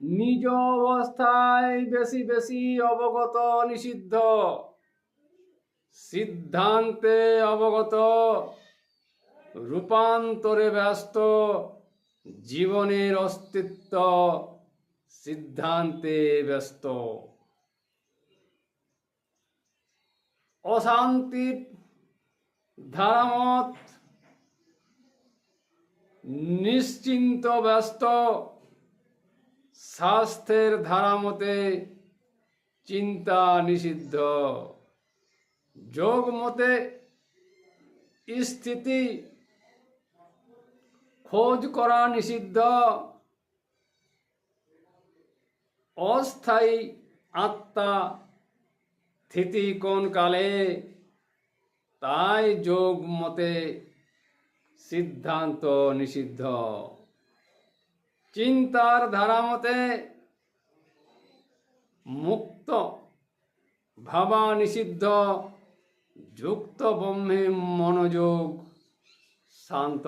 নিজ অবস্থায় বেশি বেশি অবগত নিষিদ্ধ। সিদ্ধান্তে অবগত। রূপান্তরে ব্যস্ত। জীবনের অস্তিত্ব সিদ্ধান্তে ব্যস্ত। অশান্তির ধারামত, নিশ্চিন্ত ব্যস্ত। স্বাস্থ্যের ধারা মতে চিন্তা নিষিদ্ধ। যোগ মতে স্থিতি খোঁজ করা নিষিদ্ধ। অস্থায়ী আত্মা স্থিতি কোন কালে? তাই যোগ মতে সিদ্ধান্ত নিষিদ্ধ। চিন্তার ধারা মতে মুক্ত ভাবা নিষিদ্ধ যুক্ত ব্রহ্মে মনোযোগ শান্ত।